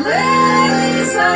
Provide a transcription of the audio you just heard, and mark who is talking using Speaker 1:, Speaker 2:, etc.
Speaker 1: Веселий.